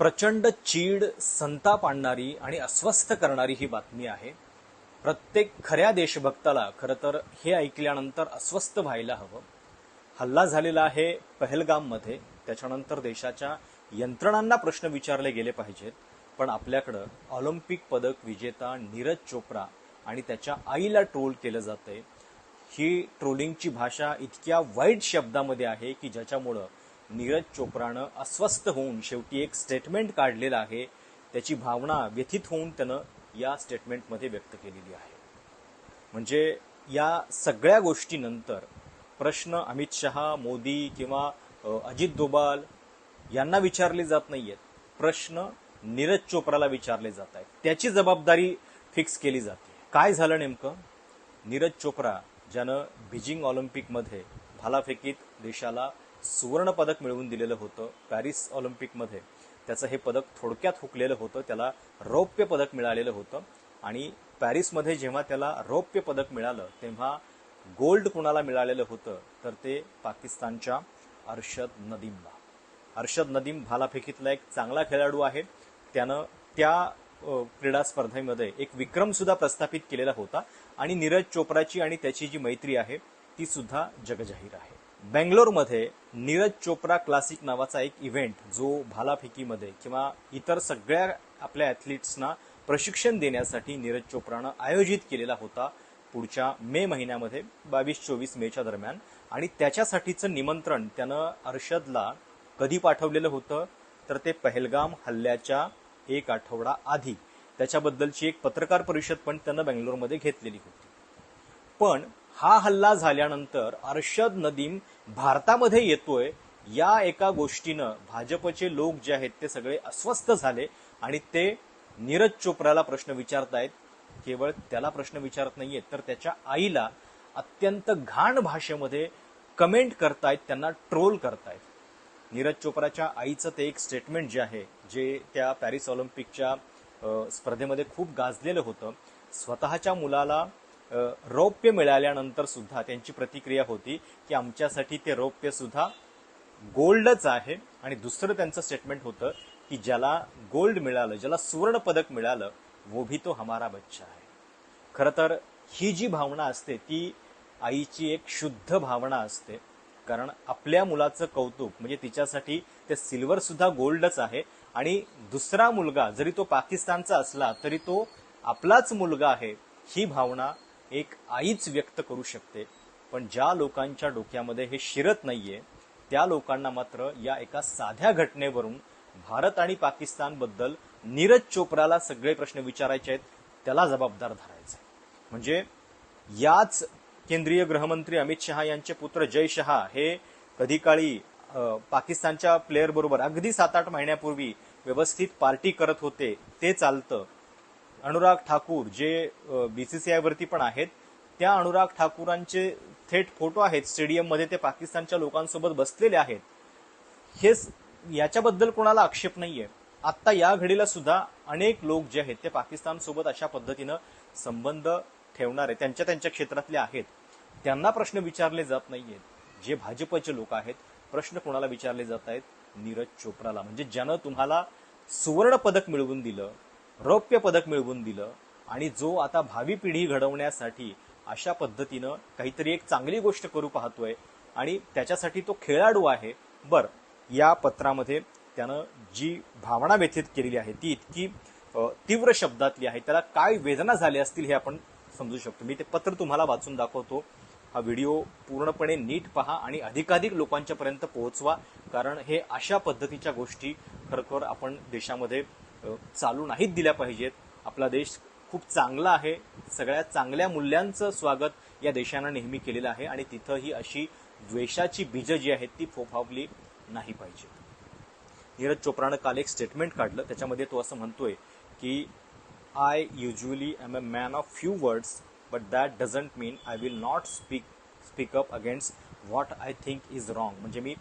प्रचंड चीड संताप आणणारी आणि अस्वस्थ करणारी ही बातमी आहे. प्रत्येक खऱ्या देशभक्ताला खरं तर हे ऐकल्यानंतर अस्वस्थ व्हायला हवं. हल्ला झालेला आहे पहलगाममध्ये. त्याच्यानंतर देशाच्या यंत्रणांना प्रश्न विचारले गेले पाहिजेत. पण आपल्याकडं ऑलिम्पिक पदक विजेता नीरज चोप्रा आणि त्याच्या आईला ट्रोल केलं जातंय. ही ट्रोलिंगची भाषा इतक्या वाईट शब्दामध्ये आहे की ज्याच्यामुळं नीरज चोप्रानं अस्वस्थ होऊन शेवटी एक स्टेटमेंट काढलेलं आहे. त्याची भावना व्यथित होऊन त्यानं या स्टेटमेंटमध्ये व्यक्त केलेली आहे. म्हणजे या सगळ्या गोष्टीनंतर प्रश्न अमित शहा मोदी किंवा अजित दोबाल यांना विचारले जात नाहीयेत. प्रश्न नीरज चोप्राला विचारले जात आहेत. त्याची जबाबदारी फिक्स केली जाते. काय झालं नेमकं? नीरज चोप्रा ज्यानं बीजिंग ऑलिम्पिकमध्ये भालाफेकीत देशाला सुवर्ण पदक मिळवून दिलेलं होतं पॅरिस ऑलिम्पिकमध्ये. त्याचं हे पदक थोडक्यात हुकलेलं होतं. त्याला रौप्य पदक मिळालेलं होतं. आणि पॅरिसमध्ये जेव्हा त्याला रौप्य पदक मिळालं तेव्हा गोल्ड कुणाला मिळालेलं होतं? तर ते पाकिस्तानच्या अर्शद नदीमला. अर्शद नदीम भालाफेकीतला एक चांगला खेळाडू आहे. त्यानं त्या क्रीडा स्पर्धेमध्ये एक विक्रम सुद्धा प्रस्थापित केलेला होता. आणि नीरज चोप्राची आणि त्याची जी मैत्री आहे ती सुद्धा जगजाहीर आहे. बेंगलोरमध्ये नीरज चोप्रा क्लासिक नावाचा एक इव्हेंट जो भालाफेकीमध्ये किंवा इतर सगळ्या आपल्या ॲथलीट्सना प्रशिक्षण देण्यासाठी नीरज चोप्रानं आयोजित केलेला होता पुढच्या मे महिन्यामध्ये बावीस चोवीस मेच्या दरम्यान. आणि त्याच्यासाठीचं निमंत्रण त्यानं अर्षदला कधी पाठवलेलं होतं? तर ते पहलगाम हल्ल्याच्या एक आठवडा आधी. त्याच्याबद्दलची एक पत्रकार परिषद पण त्यानं बेंगलोरमध्ये घेतलेली होती. पण हा हल्ला झाल्यानंतर अर्शद नदीम भारतामध्ये येतोय या एका गोष्टीनं भाजपचे लोक जे आहेत ते सगळे अस्वस्थ झाले आणि ते नीरज चोप्राला प्रश्न विचारतायत. केवळ त्याला प्रश्न विचारत नाहीयेत तर त्याच्या आईला अत्यंत घाण भाषेमध्ये कमेंट करतायत त्यांना ट्रोल करतायत. नीरज चोप्राच्या आईचं ते एक स्टेटमेंट जे आहे जे त्या पॅरिस ऑलिम्पिकच्या स्पर्धेमध्ये खूप गाजलेलं होतं. स्वतःच्या मुलाला रौप्य मिळाल्यानंतर सुद्धा त्यांची प्रतिक्रिया होती की आमच्यासाठी ते रौप्य सुद्धा गोल्डच आहे. आणि दुसरं त्यांचं स्टेटमेंट होतं की ज्याला गोल्ड मिळालं ज्याला सुवर्ण पदक मिळालं वो भी तो हमारा बच्चा आहे खरं तर ही जी भावना असते ती आईची एक शुद्ध भावना असते. कारण आपल्या मुलाचं कौतुक म्हणजे तिच्यासाठी ते सिल्वर सुद्धा गोल्डच आहे. आणि दुसरा मुलगा जरी तो पाकिस्तानचा असला तरी तो आपलाच मुलगा आहे. ही भावना एक आईच व्यक्त करू शकते पण ज्या लोकांच्या डोक्यामध्ये हे शिरत नाहीये त्या लोकांना मात्र या एका साध्या घटनेवरून भारत आणि पाकिस्तानबद्दल नीरज चोप्राला सगळे प्रश्न विचारायचे आहेत त्याला जबाबदार धरायचं आहे. म्हणजे याच केंद्रीय गृहमंत्री अमित शहा यांचे पुत्र जय शहा हे कधी काळी पाकिस्तानच्या प्लेअर बरोबर अगदी सात आठ महिन्यापूर्वी व्यवस्थित पार्टी करत होते ते चालतं अनुराग ठाकूर जे बीसीसीआय वरती पण आहेत त्या अनुराग ठाकूरांचे थेट फोटो आहेत स्टेडियममध्ये ते पाकिस्तानच्या लोकांसोबत बसलेले आहेत. हे याच्याबद्दल कोणाला आक्षेप नाहीये. आता या घडीला सुद्धा अनेक लोक जे आहेत ते पाकिस्तानसोबत अशा पद्धतीनं संबंध ठेवणारे त्यांच्या त्यांच्या क्षेत्रातले आहेत. त्यांना प्रश्न विचारले जात नाहीयेत जे भाजपचे लोक आहेत प्रश्न कोणाला विचारले जात आहेत? नीरज चोप्राला. म्हणजे ज्यानं तुम्हाला सुवर्ण पदक मिळवून दिलं रौप्य पदक मिळवून दिलं आणि जो आता भावी पिढी घडवण्यासाठी अशा पद्धतीनं काहीतरी एक चांगली गोष्ट करू पाहतोय आणि त्याच्यासाठी तो खेळाडू आहे. बर या पत्रामध्ये त्यानं जी भावना व्यथित केलेली आहे ती इतकी तीव्र शब्दातली आहे. त्याला काय वेदना झाल्या असतील हे आपण समजू शकतो. मी ते पत्र तुम्हाला वाचून दाखवतो. हा व्हिडिओ पूर्णपणे नीट पहा आणि अधिकाधिक लोकांच्या पर्यंत पोहोचवा कारण हे अशा पद्धतीच्या गोष्टी खरोखर आपण देशामध्ये चालू नाहीत दिल्या पाहिजेत. आपला देश खूप चांगला आहे. सगळ्या चांगल्या मूल्यांचं स्वागत या देशानं नेहमी केलेलं आहे आणि तिथं ही अशी द्वेषाची बीजं जी आहेत ती फोफावली नाही पाहिजे नीरज चोप्रानं काल एक स्टेटमेंट काढलं. त्याच्यामध्ये तो असं म्हणतोय की I usually am a man of few words but that doesn't mean I will not speak speak up against what I think is wrong म्हणजे मी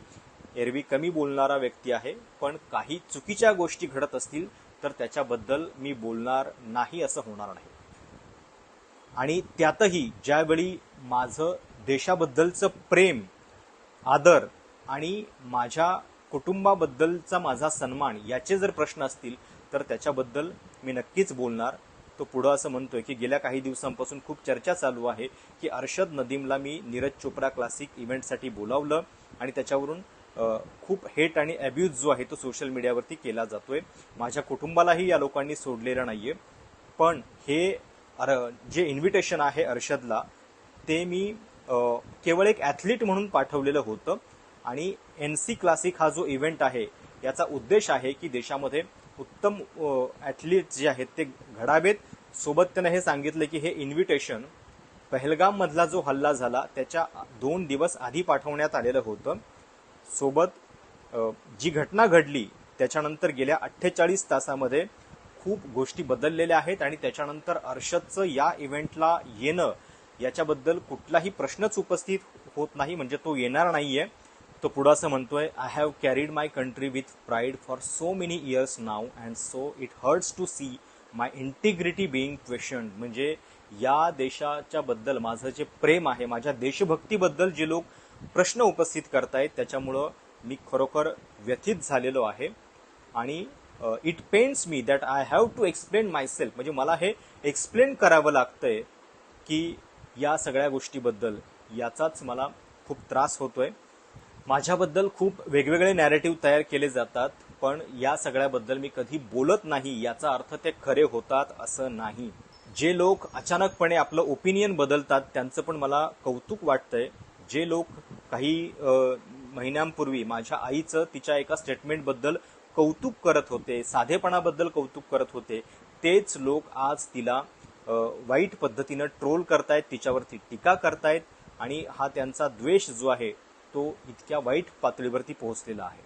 एरवी कमी बोलणारा व्यक्ती आहे पण काही चुकीच्या गोष्टी घडत असतील तर त्याच्याबद्दल मी बोलणार नाही असं होणार नाही. आणि त्यातही ज्यावेळी माझं देशाबद्दलचं प्रेम आदर आणि माझ्या कुटुंबाबद्दलचा माझा सन्मान याचे जर प्रश्न असतील तर त्याच्याबद्दल मी नक्कीच बोलणार. तो पुढं असं म्हणतोय की गेल्या काही दिवसांपासून खूप चर्चा चालू आहे की अर्षद नदीमला मी नीरज चोप्रा क्लासिक इव्हेंटसाठी बोलावलं आणि त्याच्यावरून खूप हेट आणि अब्यूज जो आहे तो सोशल मीडियावरती केला जातोय. माझ्या कुटुंबालाही या लोकांनी सोडलेलं नाहीये. पण हे अर- जे इन्व्हिटेशन आहे अर्षदला ते मी केवळ एक ॲथलीट म्हणून पाठवलेलं होतं. आणि एन सी क्लासिक हा जो इव्हेंट आहे याचा उद्देश आहे की देशामध्ये उत्तम ॲथलीट जे आहेत ते घडावेत. सोबत त्यानं हे सांगितलं की हे इन्व्हिटेशन पहलगाम मधला जो हल्ला झाला त्याच्या दोन दिवस आधी पाठवण्यात आलेलं होतं. सोबत जी घटना घडली त्याच्यानंतर गेल्या अठ्ठेचाळीस तासामध्ये खूप गोष्टी बदललेल्या आहेत आणि त्याच्यानंतर अर्षदचं या इव्हेंटला येणं याच्याबद्दल कुठलाही प्रश्नच उपस्थित होत नाही म्हणजे तो येणार नाहीये. तो पुढं असं म्हणतोय I have carried my country with pride for so many years now and so it hurts to see my integrity being question म्हणजे या देशाच्या बद्दल माझं जे प्रेम आहे माझ्या देशभक्तीबद्दल जे लोक प्रश्न उपस्थित करतायत त्याच्यामुळं मी खरोखर व्यथित झालेलो आहे. आणि it pains me that I have to explain myself म्हणजे मला हे एक्सप्लेन करावं लागतंय की या सगळ्या गोष्टीबद्दल. याचाच मला खूप त्रास होतोय. माझ्याबद्दल खूप वेगवेगळे नॅरेटिव्ह तयार केले जातात पण या सगळ्याबद्दल मी कधी बोलत नाही याचा अर्थ ते खरे होतात असं नाही. जे लोक अचानकपणे आपलं ओपिनियन बदलतात त्यांचं पण मला कौतुक वाटतंय. जे लोक काही महिन्यांपूर्वी माझ्या आईचं तिच्या एका स्टेटमेंटबद्दल कौतुक करत होते साधेपणाबद्दल कौतुक करत होते तेच लोक आज तिला वाईट पद्धतीनं ट्रोल करतायत तिच्यावरती टीका करतायत आणि हा त्यांचा द्वेष जो आहे तो इतक्या वाईट पातळीवरती पोहोचलेला आहे.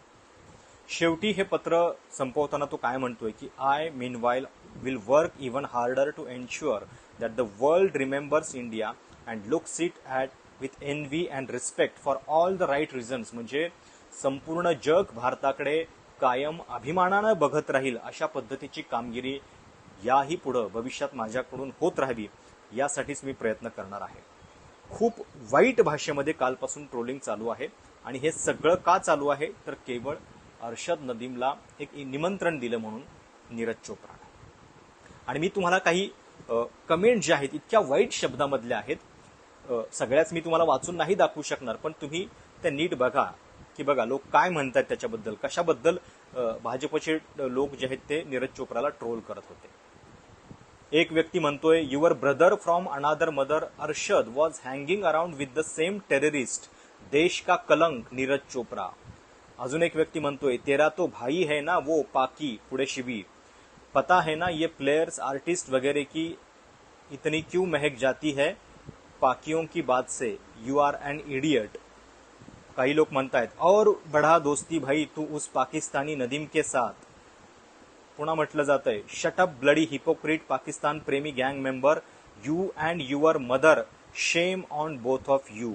शेवटी हे पत्र संपवताना तो काय म्हणतोय की I mean we'll will work even harder to ensure that the world remembers India and looks it at with envy and respect for all the right reasons म्हणजे संपूर्ण जग भारताकडे कायम अभिमानानं बघत राहील अशा पद्धतीची कामगिरी याही पुढं भविष्यात माझ्याकडून होत राहावी यासाठीच मी प्रयत्न करणार आहे. खूप वाईट भाषेमध्ये कालपासून ट्रोलिंग चालू आहे आणि हे सगळं का चालू आहे? तर केवळ अर्षद नदीमला एक निमंत्रण दिलं म्हणून नीरज चोप्रा आणि मी तुम्हाला काही कमेंट ज्या आहेत इतक्या वाईट शब्दामधल्या आहेत सगळ्याच मी तुम्हाला वाचून नाही दाखवू शकणार पण तुम्ही त्या नीट बघा. की बघा लोक काय म्हणतात त्याच्याबद्दल कशाबद्दल भाजपचे लोक जे आहेत ते नीरज चोप्राला ट्रोल करत होते. एक व्यक्ती म्हणतोय your brother from another mother Arshad was hanging around with the same terrorist देश का कलंक नीरज चोप्रा. अजून एक व्यक्ती म्हणतोय तेरा तो भाई है ना वो पाकी पुढे शिबी पता है ना ये प्लेयर्स आर्टिस्ट वगैरह की इतनी क्यों महक जाती है? पाकियों की बात से यू आर एन इडियट लोग मानता है। और बढ़ा दोस्ती भाई, तू उस पाकिस्तानी नदीम के साथ पुनः म्हटलं जात आहे शटअप ब्लडी हिपोक्रिट पाकिस्तान प्रेमी gang member you and your mother shame on both of you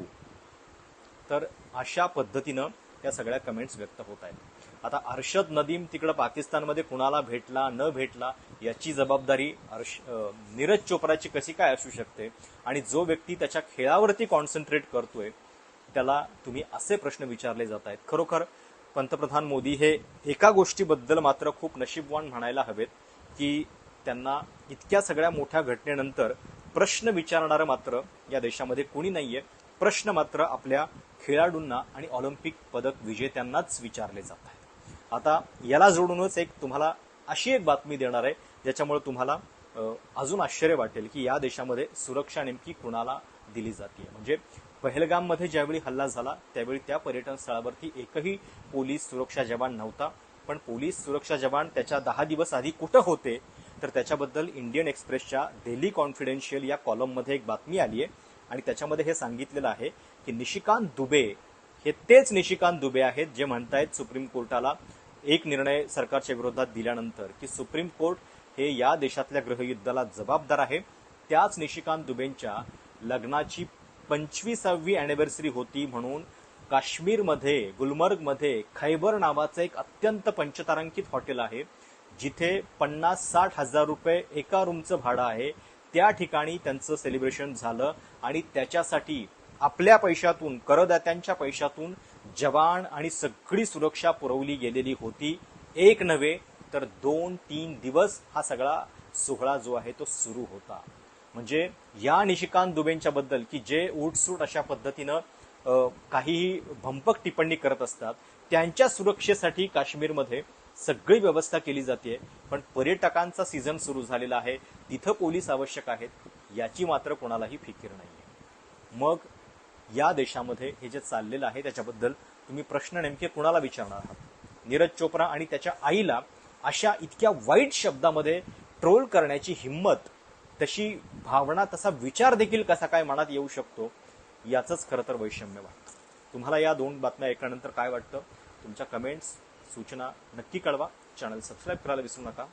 तर अशा पद्धतीनं या सगळ्या कमेंट्स व्यक्त होत आहेत. आता अर्शद नदीम तिकडं पाकिस्तानमध्ये कुणाला भेटला न भेटला याची जबाबदारी अर्श नीरज चोप्राची कशी काय असू शकते? आणि जो व्यक्ती त्याच्या खेळावरती कॉन्सन्ट्रेट करतोय त्याला तुम्ही असे प्रश्न विचारले जात आहेत. खरोखर पंतप्रधान मोदी हे एका गोष्टीबद्दल मात्र खूप नशीबवान म्हणायला हवेत की त्यांना इतक्या सगळ्या मोठ्या घटनेनंतर प्रश्न विचारणारं मात्र या देशामध्ये कोणी नाहीये. प्रश्न मात्र आपल्या खेळाडूंना आणि ऑलिम्पिक पदक विजेत्यांनाच विचारले जात आहेत. आता याला जोडूनच एक तुम्हाला अशी एक बातमी देणार आहे ज्याच्यामुळे तुम्हाला अजून आश्चर्य वाटेल की या देशामध्ये सुरक्षा नेमकी कुणाला दिली जाते म्हणजे पहलगाममध्ये ज्यावेळी हल्ला झाला त्यावेळी त्या पर्यटन स्थळावरती एकही पोलीस सुरक्षा जवान नव्हता. पण पोलीस सुरक्षा जवान त्याच्या दहा दिवस आधी कुठं होते तर त्याच्याबद्दल इंडियन एक्सप्रेसच्या डेली कॉन्फिडेन्शियल या कॉलममध्ये एक बातमी आली आहे आणि त्याच्यामध्ये हे सांगितलेलं आहे की निशिकांत दुबे हे तेच निशिकांत दुबे आहेत जे म्हणतायत सुप्रीम कोर्टाला एक निर्णय सरकारच्या विरोधात दिल्यानंतर की सुप्रीम कोर्ट हे या देशातल्या गृहयुद्धाला जबाबदार आहे. त्याच निशिकांत दुबेंच्या लग्नाची पंचवीसावी अॅनिव्हर्सरी होती म्हणून काश्मीरमध्ये गुलमर्गमध्ये खैबर नावाचं एक अत्यंत पंचतारांकित हॉटेल आहे जिथे पन्नास साठ हजार रुपये एका रूमचं भाडं आहे. त्या ठिकाणी त्यांचं सेलिब्रेशन झालं आणि त्याच्यासाठी आपल्या पैशातून करदात्यांच्या पैशातून जवान आणि सगळी सुरक्षा पुरवली गेलेली होती. एक नव्हे तर दोन तीन दिवस हा सगळा सोहळा जो आहे तो सुरू होता. म्हणजे या निशिकांत दुबेंच्या बद्दल की जे उठसूट अशा पद्धतीनं काहीही भंपक टिप्पणी करत असतात त्यांच्या सुरक्षेसाठी काश्मीरमध्ये सगळी व्यवस्था केली जाते पण पर्यटकांचा सीझन सुरू झालेला आहे. तिथं पोलीस आवश्यक आहेत याची मात्र कोणालाही फिकीर नाहीये. मग या देशामध्ये हे जे चाललेलं आहे त्याच्याबद्दल तुम्ही प्रश्न नेमके कुणाला विचारणार आहात? नीरज चोप्रा आणि त्याच्या आईला अशा इतक्या वाईट शब्दामध्ये ट्रोल करण्याची हिंमत तशी भावना तसा विचार देखील कसा काय मनात येऊ शकतो याचंच खरं तर वैषम्य वाटतं. तुम्हाला या दोन बातम्या ऐकल्यानंतर काय वाटतं? तुमच्या कमेंट्स सूचना नक्की कळवा चॅनल सबस्क्राईब करायला विसरू नका